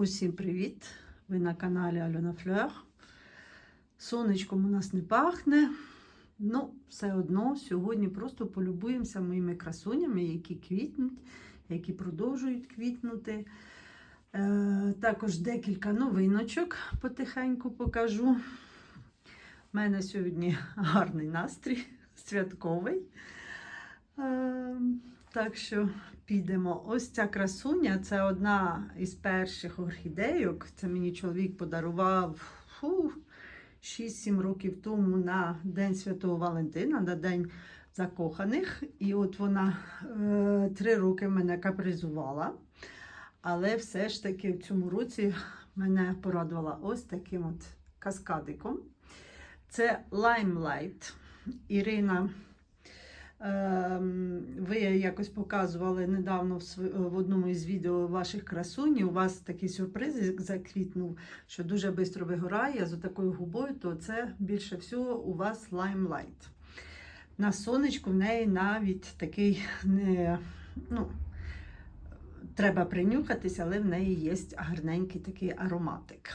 Усім привіт! Ви на каналі Альона Флер. Сонечком у нас не пахне. Ну, все одно сьогодні просто полюбуємося моїми красунями, які квітнуть, які продовжують квітнути. Е, також декілька новиночок потихеньку покажу. У мене сьогодні гарний настрій, святковий. Е, так що підемо. Ось ця красуня це одна із перших орхідейок. Це мені чоловік подарував фу, 6-7 років тому на День Святого Валентина, на День закоханих. І от вона е, три роки мене капризувала. Але все ж таки в цьому році мене порадувала ось таким от каскадиком. Це Limelight. Ірина. Ем, Ви якось показували недавно в, одному із відео ваших красунь. У вас такий сюрприз заквітнув, що дуже швидко вигорає з такою губою, то це більше всього у вас Limelight. На сонечку в неї навіть такий не. ну, Треба принюхатися, але в неї є гарненький такий ароматик.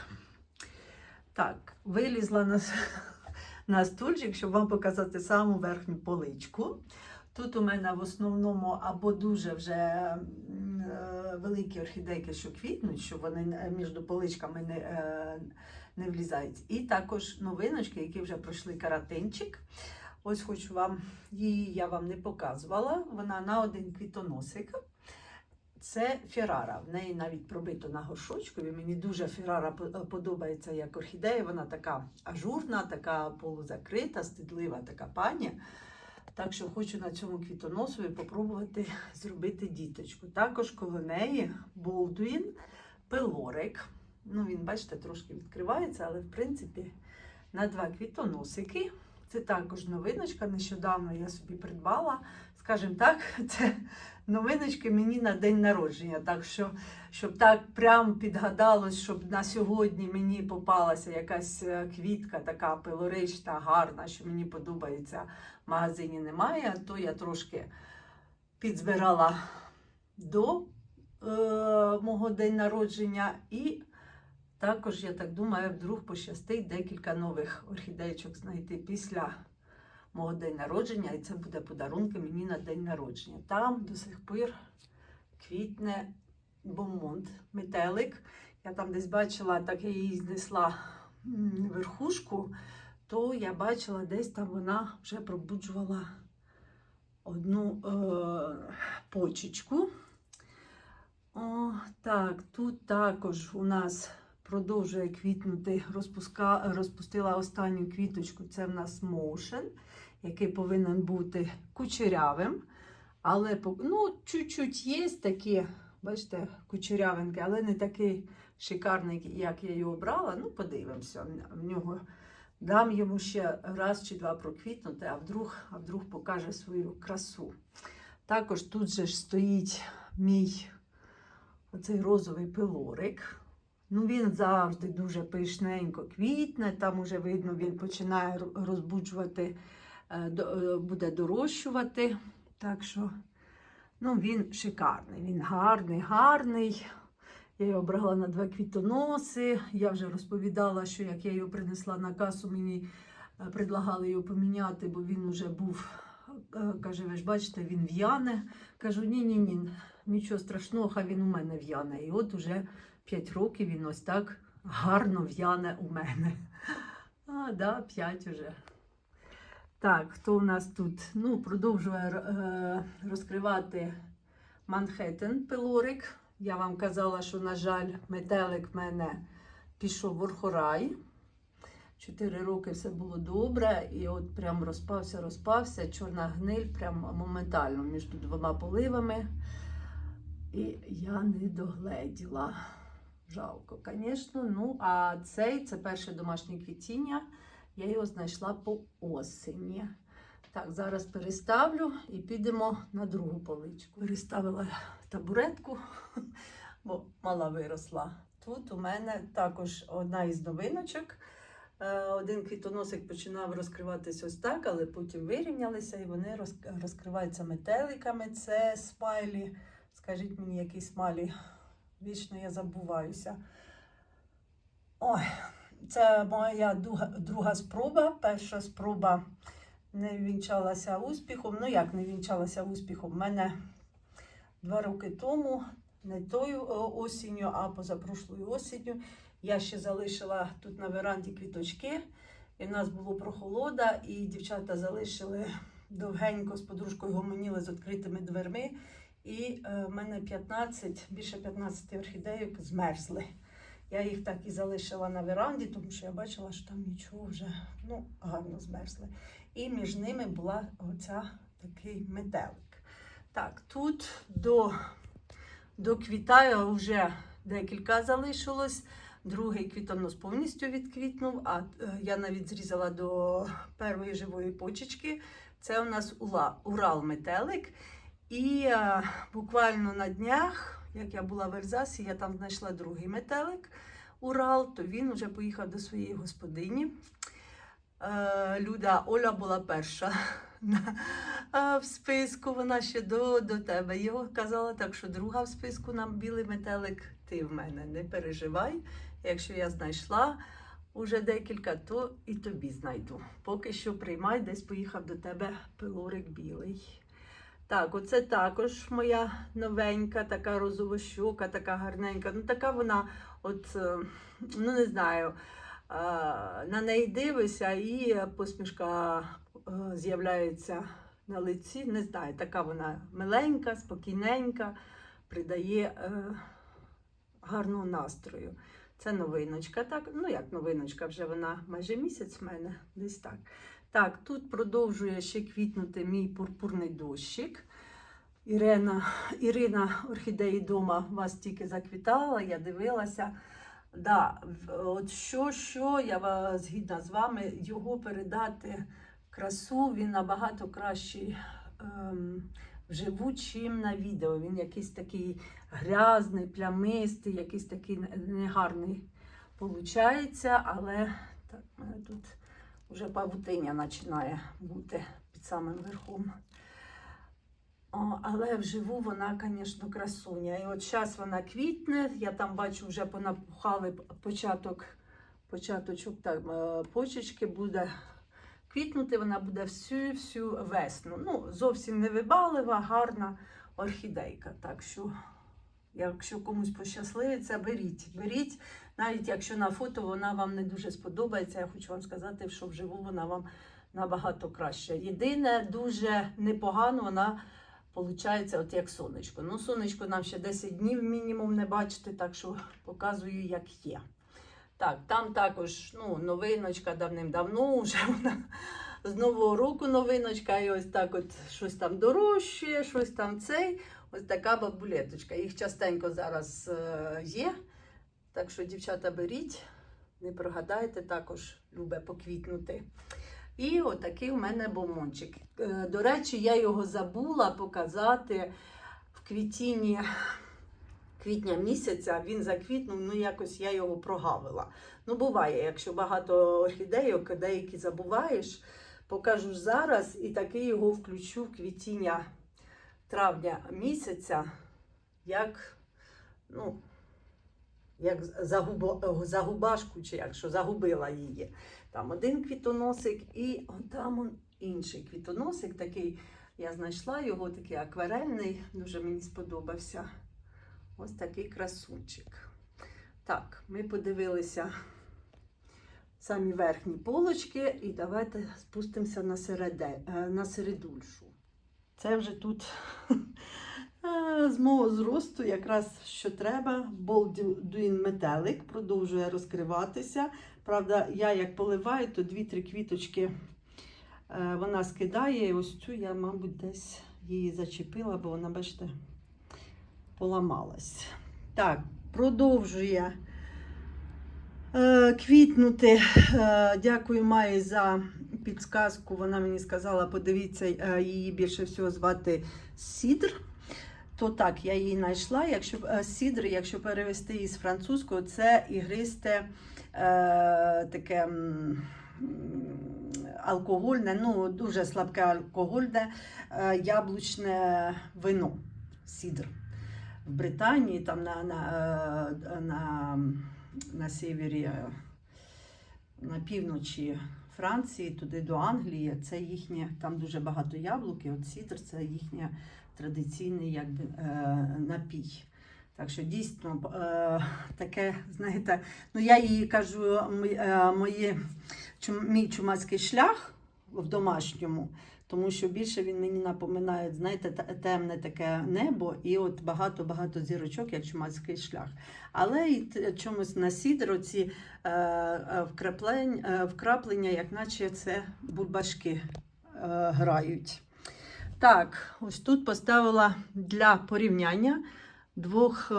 Так, вилізла на, на стульчик, щоб вам показати саму верхню поличку. Тут у мене в основному або дуже вже е, великі орхідейки, що квітнуть, щоб вони між поличками не, е, не влізають. І також новиночки, які вже пройшли каратинчик. Ось хочу вам, її я вам не показувала. Вона на один квітоносик. Це Феррара. В неї навіть пробито на горшочкові. Мені дуже Феррара подобається як орхідея. Вона така ажурна, така полузакрита, стидлива така пані. Так що хочу на цьому квітоносові попробувати зробити діточку. Також коло неї Болдуін, пилорик. Ну, він, бачите, трошки відкривається, але в принципі на два квітоносики. Це також новиночка. Нещодавно я собі придбала. Скажімо так, це новиночки мені на день народження. Так що, щоб так прям підгадалось, щоб на сьогодні мені попалася якась е, квітка, така пилорична, гарна, що мені подобається, в магазині немає, то я трошки підзбирала до е, мого день народження. І також, я так думаю, вдруг пощастить декілька нових орхідейчок знайти після мого день народження, і це буде подарунки мені на день народження. Там до сих пір квітне бомонд, метелик. Я там десь бачила, так я її знесла верхушку, то я бачила, десь там вона вже пробуджувала одну е, почечку. О, так, тут також у нас продовжує квітнути, розпуска, розпустила останню квіточку. Це в нас Motion, який повинен бути кучерявим. Але ну, чуть-чуть є такі, бачите, кучерявинки, але не такий шикарний, як я його брала. Ну, подивимося. В нього дам йому ще раз чи два проквітнути, а вдруг, а вдруг покаже свою красу. Також тут же ж стоїть мій оцей розовий пилорик. Ну, він завжди дуже пишненько квітне, там уже видно, він починає розбуджувати, буде дорощувати. Так що, ну, він шикарний, він гарний, гарний. Я його брала на два квітоноси. Я вже розповідала, що як я його принесла на касу, мені е, предлагали його поміняти, бо він вже був, е, каже, ви ж бачите, він в'яне. Кажу, ні-ні-ні, нічого страшного, хай він у мене в'яне. І от уже 5 років він ось так гарно в'яне у мене. А, да, 5 уже. Так, хто у нас тут? Ну, продовжує е, розкривати Манхеттен пилорик. Я вам казала, що, на жаль, метелик в мене пішов в орхорай. Чотири роки все було добре, і от прям розпався, розпався. Чорна гниль прям моментально між двома поливами. І я не догледіла. Жалко, звісно. Ну, а цей це перше домашнє квітіння. Я його знайшла по осені. Так, зараз переставлю і підемо на другу поличку. Переставила табуретку, бо мала виросла. Тут у мене також одна із новиночок. Е, Один квітоносик починав розкриватися ось так, але потім вирівнялися і вони розкриваються метеликами. Це смайлі. Скажіть мені, який смайлі Вічно я забуваюся. Ой, це моя друга, спроба. Перша спроба не вінчалася успіхом. Ну як не вінчалася успіхом? У мене два роки тому, не тою е, осінню, а позапрошлою осінню, я ще залишила тут на веранді квіточки. І в нас було прохолода, і дівчата залишили довгенько з подружкою гомоніли з відкритими дверми. І е, в мене 15, більше 15 орхідейок змерзли. Я їх так і залишила на веранді, тому що я бачила, що там нічого вже ну, гарно змерзли. І між ними була оця такий метелик. Так, тут до, до квітаю вже декілька залишилось. Другий квітонос повністю відквітнув, а е, я навіть зрізала до першої живої почечки. Це у нас Урал метелик. І е, буквально на днях, як я була в Ельзасі, я там знайшла другий метелик Урал, то він вже поїхав до своєї господині. Е, Люда Оля була перша е, в списку, вона ще до, до тебе його казала, так що друга в списку нам білий метелик, ти в мене не переживай. Якщо я знайшла уже декілька, то і тобі знайду. Поки що приймай, десь поїхав до тебе пилорик білий. Так, оце також моя новенька, така розовощока, така гарненька. Ну, така вона, от, е, ну не знаю, е, на неї дивишся і посмішка е, з'являється на лиці. Не знаю, така вона миленька, спокійненька, придає гарного настрою. Це новиночка. Так, ну як новиночка, вже вона майже місяць в мене, десь так. Так, тут продовжує ще квітнути мій пурпурний дощик. Ірина, Ірина орхідеї дома вас тільки заквітала, я дивилася. Да, от що, що я згідна з вами, його передати красу, він набагато кращий ем, вживу, чим на відео. Він якийсь такий грязний, плямистий, якийсь такий негарний получається, але так, мене тут вже павутиня починає бути під самим верхом. Але вживу вона, звісно, красуня. І от зараз вона квітне, я там бачу, вже понапухали початок, початочок так, е, почечки буде квітнути, вона буде всю всю весну. Ну, зовсім не вибалива, гарна орхідейка. Так що, якщо комусь пощасливиться, беріть. Беріть, навіть якщо на фото вона вам не дуже сподобається, я хочу вам сказати, що вживу вона вам набагато краще. Єдине, дуже непогано вона получається, от як сонечко. Ну, сонечко нам ще 10 днів мінімум не бачити, так що показую, як є. Так, там також ну, новиночка давним-давно вже вона з нового року новиночка, і ось так от щось там дорожче, щось там цей. Ось така бабулеточка. Їх частенько зараз е, є. Так що, дівчата, беріть, не прогадайте, також любе поквітнути. І отакий у мене бомончик. Е, До речі, я його забула показати в квітінні квітня місяця. Він заквітнув, ну якось я його прогавила. Ну, буває, якщо багато орхідейок, деякі забуваєш, покажу зараз і таки його включу в квітіння травня місяця, як, ну, як загубо, загубашку, чи якщо загубила її. Там один квітоносик і там інший квітоносик, такий я знайшла його, такий акварельний, дуже мені сподобався. Ось такий красунчик. Так, ми подивилися самі верхні полочки і давайте спустимося на, середе, е, на середульшу. Це вже тут е, з мого зросту якраз що треба. Болдуін метелик продовжує розкриватися. Правда, я як поливаю, то дві-три квіточки е, вона скидає. І ось цю я, мабуть, десь її зачепила, бо вона, бачите, поламалась. Так, продовжує е, квітнути. Дякую Майі за підсказку. Вона мені сказала, подивіться, е, її більше всього звати Сідр. То так, я її знайшла. Якщо е, сідр, якщо перевести її з французького, це ігристе е, таке алкогольне, ну дуже слабке алкогольне е, яблучне вино. Сідр. в Британії, там на, на, е, на, на севері, е, на півночі Франції, туди до Англії. Це їхнє, там дуже багато яблук, і от сідр це їхнє традиційний якби, е, напій. Так що дійсно е, таке, знаєте, ну я їй кажу, е, мої, мій чумацький шлях в домашньому, тому що більше він мені напоминає, знаєте, темне таке небо і от багато-багато зірочок, як чумацький шлях. Але і чомусь на сідро ці е, е, е, вкраплення, як наче це бульбашки грають. Так, ось тут поставила для порівняння двох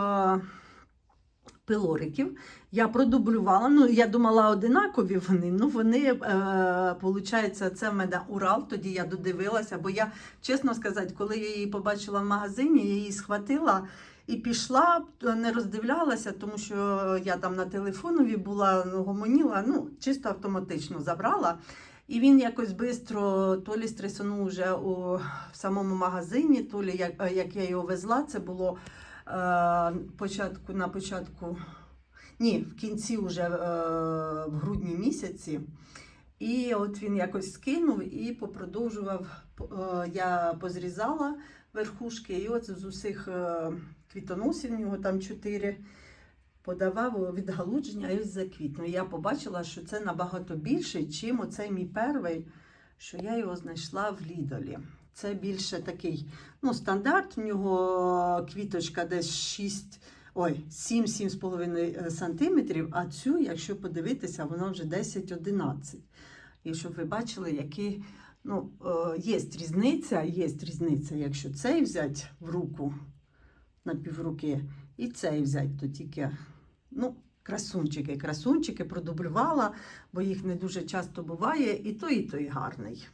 пилориків. Я продублювала, ну я думала одинакові вони, ну вони, е, виходить, це в мене Урал, тоді я додивилася, бо я, чесно сказати, коли я її побачила в магазині, я її схватила і пішла, не роздивлялася, тому що я там на телефонові була, ну, гомоніла, ну, чисто автоматично забрала. І він якось швидко то лі стресонув вже у в самому магазині, то лі як, е, як я його везла, це було е, початку, на початку, ні, в кінці вже е, в грудні місяці. І от він якось скинув і попродовжував. Е, я позрізала верхушки, і от з усіх е, квітоносів, в нього там чотири, подавав відгалудження ось заквітнув. І Я побачила, що це набагато більше, чим оцей мій перший, що я його знайшла в Лідолі. Це більше такий ну, стандарт. В нього квіточка десь 6, ой, 7-7,5 сантиметрів, а цю, якщо подивитися, вона вже 10-11. І щоб ви бачили, який ну, е, є різниця, є різниця, якщо цей взяти в руку на півруки, і цей взяти, то тільки ну, красунчики. Красунчики продублювала, бо їх не дуже часто буває, і той, і той гарний.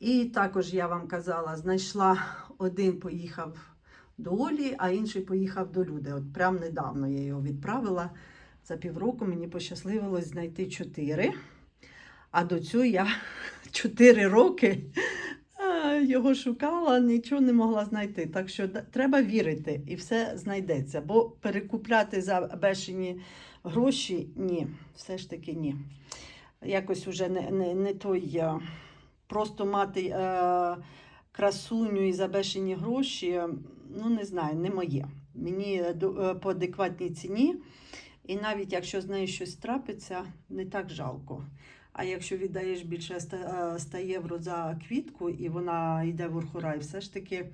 І також я вам казала, знайшла один поїхав до Олі, а інший поїхав до Люди. От прям недавно я його відправила. За півроку мені пощасливилось знайти чотири. А до цього я чотири роки е, його шукала, нічого не могла знайти. Так що треба вірити, і все знайдеться. Бо перекупляти за бешені гроші ні, все ж таки ні. Якось уже не, не, не той. Е, Просто мати е, красуню і забешені гроші, ну не знаю, не моє. Мені е, по адекватній ціні, і навіть якщо з нею щось трапиться, не так жалко. А якщо віддаєш більше 100, е, 100 євро за квітку, і вона йде в урхурай, все ж таки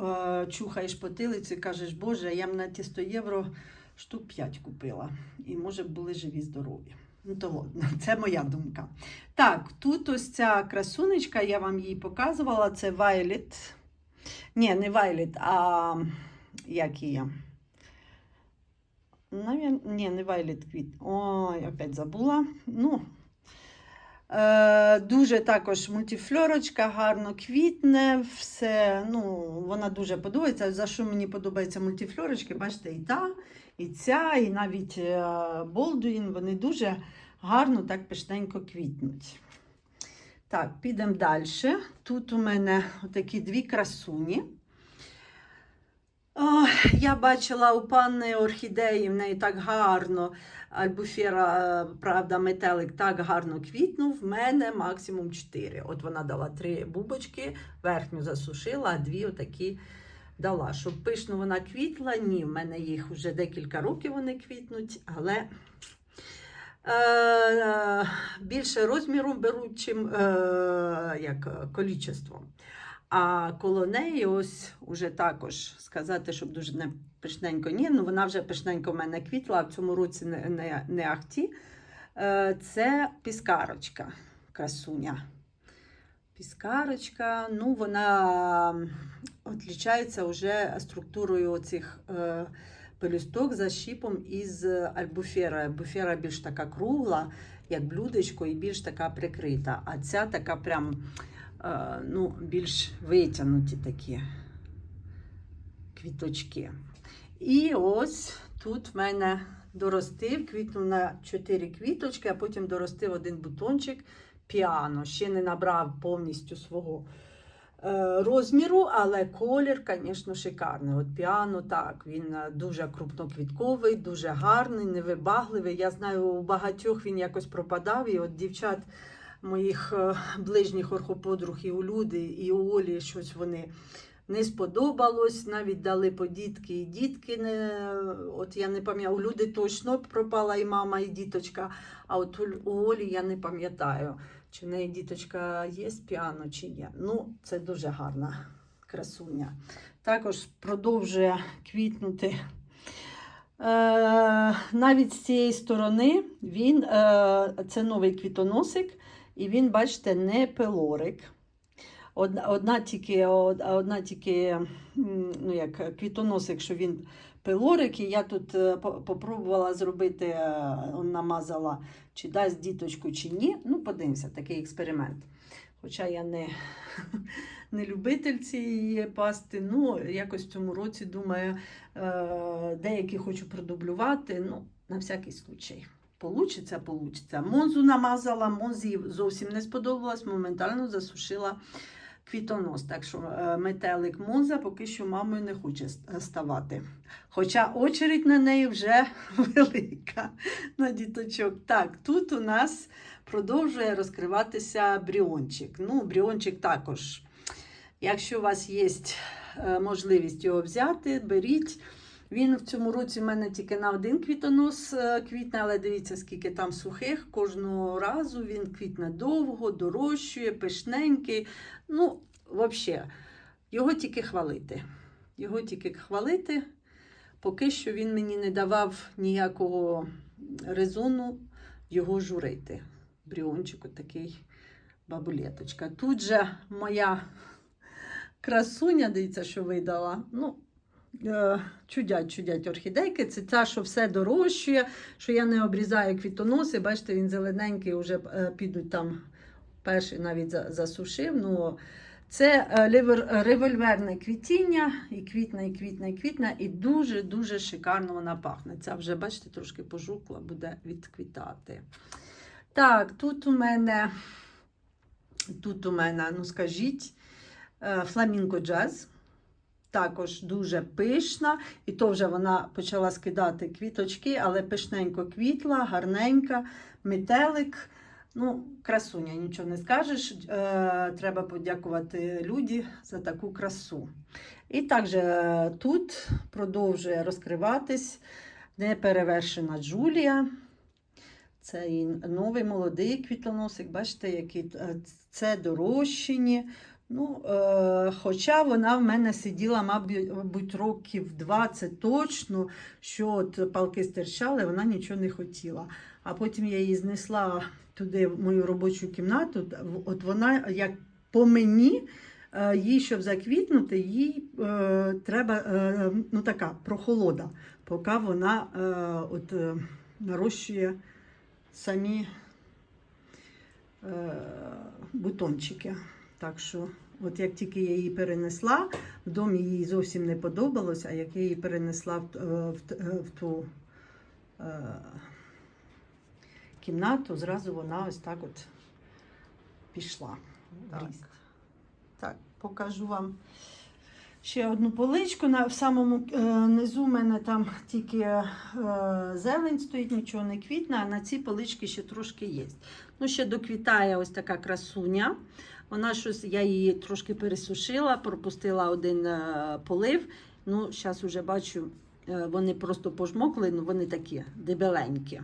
е, чухаєш потилицю і кажеш, Боже, я б на ті 100 євро штук 5 купила. І може були живі, здорові. Ну, то це моя думка. Так, тут ось ця красунечка, я вам її показувала, це Violet. Ні, не Violet, а як її? Навіть, ні, не Violet квіт. Ой, опять забула. Ну, е, дуже також мультифлорочка, гарно квітне, все. Ну, вона дуже подобається. За що мені подобаються мультифлорочки? Бачите, і та, і ця, і навіть е, Болдуїн, вони дуже гарно так пишненько квітнуть. Так, підемо далі. Тут у мене такі дві красуні. О, я бачила у панни орхідеї, в неї так гарно, альбуфера, е, правда, метелик так гарно квітнув. В мене максимум 4. От вона дала три бубочки, верхню засушила, а дві отакі дала. Щоб пишно вона квітла, ні, в мене їх вже декілька років вони квітнуть, але більше розміру беруть, чим е, як е, количеством. А коло неї ось уже також сказати, щоб дуже не пишненько. Ні, ну вона вже пишненько в мене квітла, а в цьому році не, не, не ахті. Е, Це піскарочка, красуня. Піскарочка, ну вона відрізняється вже структурою оцих е, пелюсток за щіпом із альбуфера. Альбуфера більш така кругла, як блюдечко, і більш така прикрита. А ця така прям е, ну, більш витягнуті такі квіточки. І ось тут в мене доростив, квітнув на 4 квіточки, а потім доростив один бутончик піано. Ще не набрав повністю свого е, розміру, але колір, звісно, шикарний. От піано так, він е, дуже крупноквітковий, дуже гарний, невибагливий. Я знаю, у багатьох він якось пропадав. І от дівчат моїх е, ближніх орхоподруг і у Люди, і у Олі щось вони не сподобалось. Навіть дали по дітки і дітки. Не, от я не пам'ятаю, у Люди точно пропала і мама, і діточка. А от у Олі я не пам'ятаю, чи в неї діточка є з піано, чи ні. Ну, це дуже гарна красуня. Також продовжує квітнути. Е, навіть з цієї сторони він, е, це новий квітоносик, і він, бачите, не пелорик. Одна, одна тільки, одна тільки ну, як, квітоносик, що він пилорик, і я тут е, попробувала зробити, е, намазала, чи дасть діточку, чи ні. Ну, подивимося, такий експеримент. Хоча я не, не любитель цієї пасти, ну, якось в цьому році, думаю, е, деякі хочу продублювати, ну, на всякий случай. Получиться, получиться. Монзу намазала, Монзі зовсім не сподобалось, моментально засушила квітонос. Так що е, метелик Монза поки що мамою не хоче ставати. Хоча очередь на неї вже велика на діточок. Так, тут у нас продовжує розкриватися бріончик. Ну, бріончик також. Якщо у вас є е, можливість його взяти, беріть. Він в цьому році в мене тільки на один квітонос е, квітне, але дивіться, скільки там сухих. Кожного разу він квітне довго, дорощує, пишненький. Ну, взагалі, його тільки хвалити. Його тільки хвалити. Поки що він мені не давав ніякого резону його журити. Бріончик такий бабулеточка. Тут же моя красуня, дивіться, що видала. Ну, чудять, чудять орхідейки. Це та, що все дорощує, що я не обрізаю квітоноси. Бачите, він зелененький, вже е, підуть там. Перший навіть засушив. Ну, це е, револьверне квітіння, і квітне, і квітне, і квітне, і дуже-дуже шикарно вона пахне. Ця вже, бачите, трошки пожухла, буде відквітати. Так, тут у мене, тут у мене, ну скажіть, е, фламінго джаз. Також дуже пишна, і то вже вона почала скидати квіточки, але пишненько квітла, гарненька, метелик. Ну, красуня, нічого не скажеш. Е, треба подякувати Люді за таку красу. І також е, тут продовжує розкриватись неперевершена Джулія. Це новий молодий квітоносик. Бачите, які е, це дорощені. Ну, е, хоча вона в мене сиділа, мабуть, років 20 точно, що от палки стирчали, вона нічого не хотіла. А потім я її знесла туди, в мою робочу кімнату. От вона, як по мені, е, їй, щоб заквітнути, їй е, треба е, ну, така прохолода, поки вона е, от, е, нарощує самі е, бутончики. Так що, от як тільки я її перенесла, в домі їй зовсім не подобалось, а як я її перенесла в, е, в, е, в ту е, кімнату, зразу вона ось так от пішла Так. Так, покажу вам ще одну поличку. На, в самому е, низу в мене там тільки е, зелень стоїть, нічого не квітне, а на цій поличці ще трошки є. Ну, ще доквітає ось така красуня. Вона щось, я її трошки пересушила, пропустила один е, полив. Ну, зараз вже бачу, е, вони просто пожмокли, ну вони такі дебеленькі.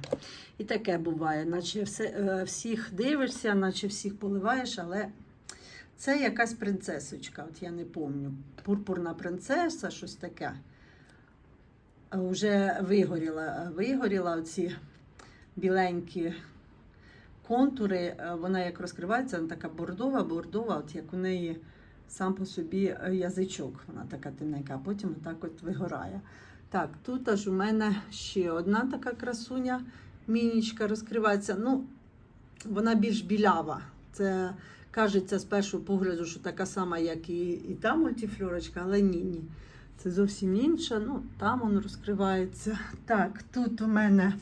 І таке буває, наче все, е, всіх дивишся, наче всіх поливаєш, але це якась принцесочка, от я не пам'ятаю. Пурпурна принцеса, щось таке. Вже вигоріла, вигоріла оці біленькі контури. Е, Вона як розкривається, вона така бордова, бордова, от як у неї сам по собі е, язичок, вона така тоненька, а потім отак от вигорає. Так, тут аж у мене ще одна така красуня, мінічка розкривається. Ну, вона більш білява. Це кажеться з першого погляду, що така сама, як і, і та мультифлорочка, але ні, ні. Це зовсім інша. Ну, там воно розкривається. Так, тут у мене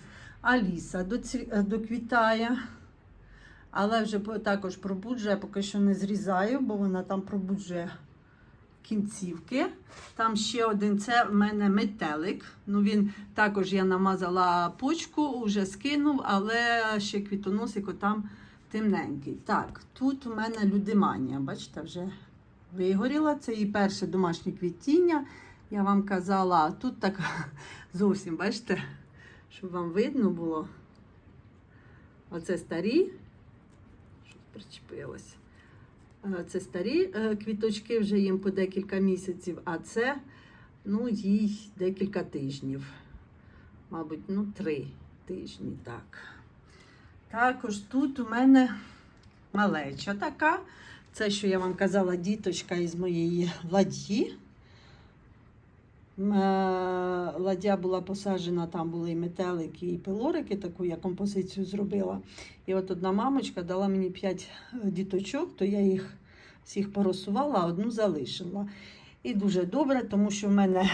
Аліса е, доквітає. Але вже також пробуджує, поки що не зрізаю, бо вона там пробуджує кінцівки. Там ще один це в мене метелик. Ну він також я намазала почку, вже скинув, але ще квітоносик отам темненький. Так, тут у мене людиманія. Бачите, вже вигоріла. Це її перше домашнє квітіння. Я вам казала, тут так зовсім, бачите, щоб вам видно було. Оце старі. Щось причепилось. Е, Це старі е, квіточки, вже їм по декілька місяців, а це ну, їй декілька тижнів. Мабуть, ну, три тижні, так. Також тут у мене малеча така. Це, що я вам казала, діточка із моєї ладьї. Е, була посаджена, там були і метелики, і пилорики, таку я композицію зробила. І от одна мамочка дала мені 5 діточок, то я їх всіх поросувала, а одну залишила. І дуже добре, тому що в мене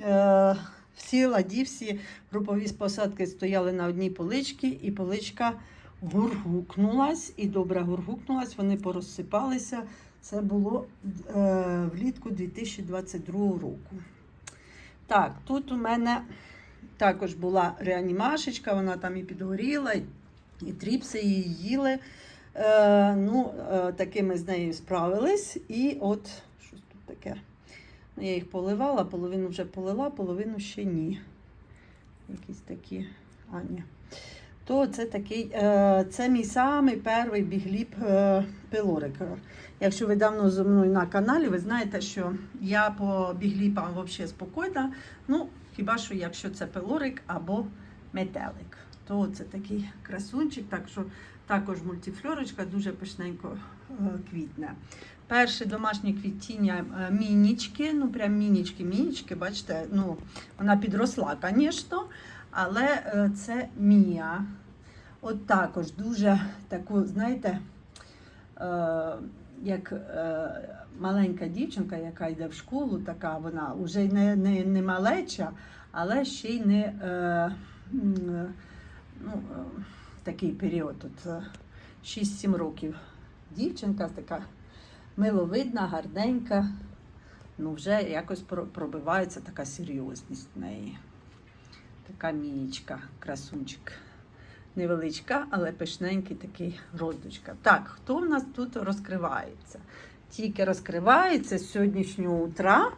е, всі ладі, всі групові посадки стояли на одній поличці, і поличка гургукнулась, і добре гургукнулась, вони порозсипалися. Це було е, влітку 2022 року. Так, тут у мене також була реанімашечка, вона там і підгоріла, і, тріпси її їли. Е, ну, е, таки ми з нею справились. І от, щось тут таке. Ну, Я їх поливала, половину вже полила, половину ще ні. Якісь такі. А, ні. То це такий, е, це мій самий перший бігліп е, пилорик. Якщо ви давно зі мною на каналі, ви знаєте, що я по бігліпам взагалі спокійна. Ну, хіба що якщо це пилорик або метелик, то це такий красунчик, так що також мультифлорочка дуже пишненько е, квітне. Перше домашнє квітіння мінічки, ну прям мінічки, мінічки, бачите, ну вона підросла, звісно, але е, це Мія. От також дуже таку, знаєте, е, як е, маленька дівчинка, яка йде в школу, така вона вже не, не, не малеча, але ще й не ну, такий період, е, 6-7 років. Дівчинка така миловидна, гарненька, ну вже якось пробивається така серйозність в неї. Така мієчка, красунчик. Невеличка, але пишненький такий роздочка. Так, хто в нас тут розкривається? Тільки розкривається з сьогоднішнього утра,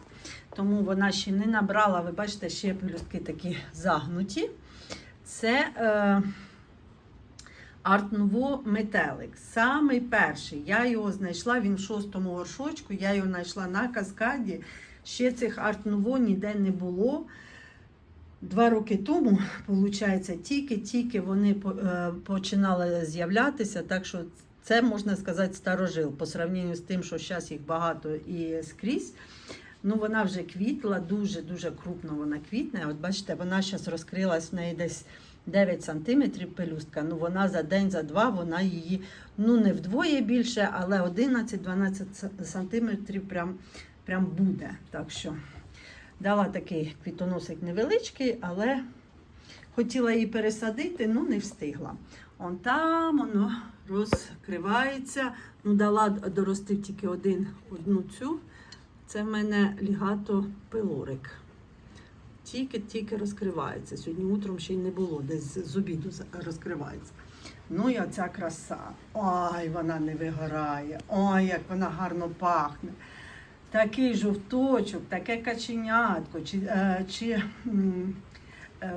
тому вона ще не набрала, ви бачите, ще пелюстки такі загнуті. Це е, Art Nouveau метелик. Самий перший. Я його знайшла, він в шостому горшочку, я його знайшла на каскаді. Ще цих Art Nouveau ніде не було. Два роки тому, виходить, тільки-тільки вони е, починали з'являтися, так що це можна сказати старожил по сравненню з тим, що зараз їх багато і скрізь. Ну, вона вже квітла, дуже-дуже крупно вона квітне. От бачите, вона зараз розкрилась в неї десь 9 сантиметрів пелюстка. Ну, вона за день, за два, вона її ну не вдвоє більше, але 11-12 сантиметрів прям, прям буде. Так що дала такий квітоносик невеличкий, але хотіла її пересадити, ну не встигла. Он там воно розкривається. Ну, дала дорости тільки один, одну цю. Це в мене лігато пилорик. Тільки-тільки розкривається. Сьогодні утром ще й не було, десь з обіду розкривається. Ну і оця краса. Ой, вона не вигорає. Ой, як вона гарно пахне. Такий жовточок, таке каченятко, чи, е, чи е,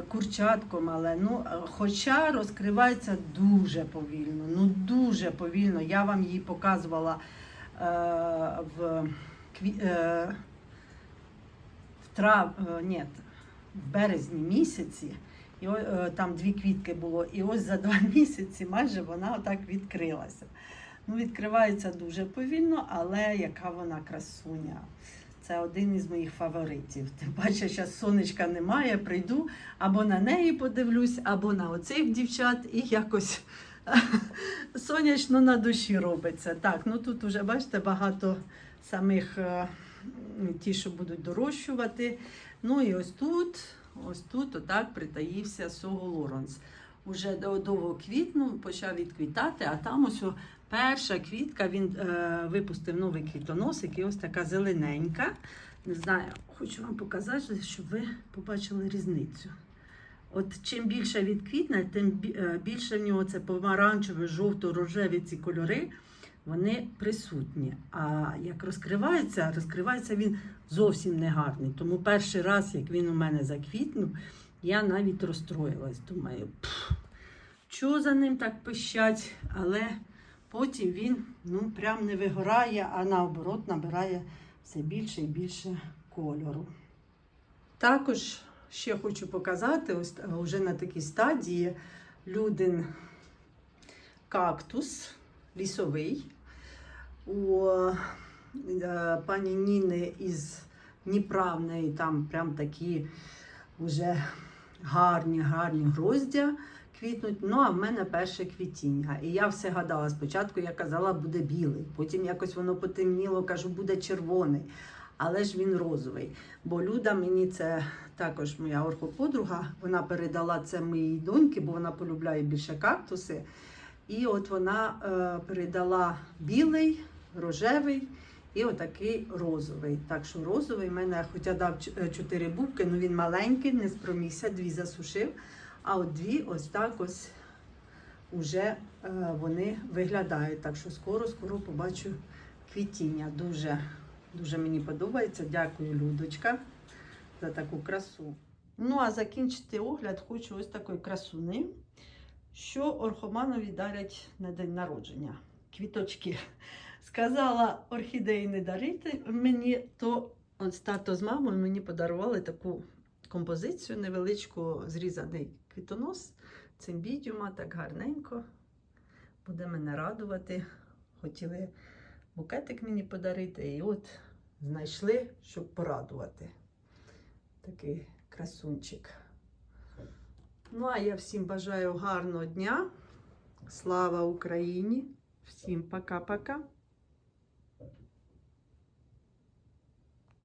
курчатко мале. Ну, е, хоча розкривається дуже повільно. Ну, дуже повільно. Я вам її показувала в, в трав, ні, в березні місяці. І там дві квітки було. І ось за два місяці майже вона отак відкрилася. Ну, відкривається дуже повільно, але яка вона красуня. Це один із моїх фаворитів. Тим паче, зараз сонечка немає, прийду або на неї подивлюсь, або на оцих дівчат, і якось сонячно на душі робиться. Так, ну тут уже бачите багато самих е, ті, що будуть дорощувати. Ну і ось тут, ось тут, отак притаївся Сого Лоранс. вже до- довго квітнув, почав відквітати, а там ось перша квітка, він е, випустив новий квітоносик, і ось така зелененька. Не знаю, хочу вам показати, щоб ви побачили різницю. От чим більше відквітне, тим е, більше в нього це помаранчеві, жовто-рожеві ці кольори, вони присутні. А як розкривається, розкривається він зовсім не гарний. Тому перший раз, як він у мене заквітнув, я навіть розстроїлась. Думаю, «Пф, що за ним так пищать, але потім він ну, прям не вигорає, а наоборот набирає все більше і більше кольору. Також ще хочу показати, е, вже на такій стадії людин кактус лісовий. У е, пані Ніни із Дніпра неї там прям такі вже гарні, гарні гроздя квітнуть. Ну, а в мене перше квітіння. І я все гадала. Спочатку я казала, буде білий, потім якось воно потемніло, кажу, буде червоний. Але ж він розовий. Бо Люда мені це також моя орхоподруга. Вона передала це моїй доньки, бо вона полюбляє більше кактуси. І от вона е, передала білий, рожевий і отакий розовий. Так що розовий мене, хоча дав е, чотири бубки, ну він маленький, не спромігся, дві засушив. А от дві ось так ось уже е, вони виглядають. Так що скоро-скоро побачу квітіння. Дуже, дуже мені подобається. Дякую, Людочка, за таку красу. Ну, а закінчити огляд хочу ось такої красуни, що орхоманові дарять на день народження. Квіточки. Сказала орхідеї не дарити мені, то от тато з мамою мені подарували таку композицію невеличку, зрізаний квітонос цимбідіума, так гарненько. Буде мене радувати. Хотіли букетик мені подарити, і от знайшли, щоб порадувати. Такий красунчик. Ну, а я всім бажаю гарного дня. Слава Україні! Всім пока-пока!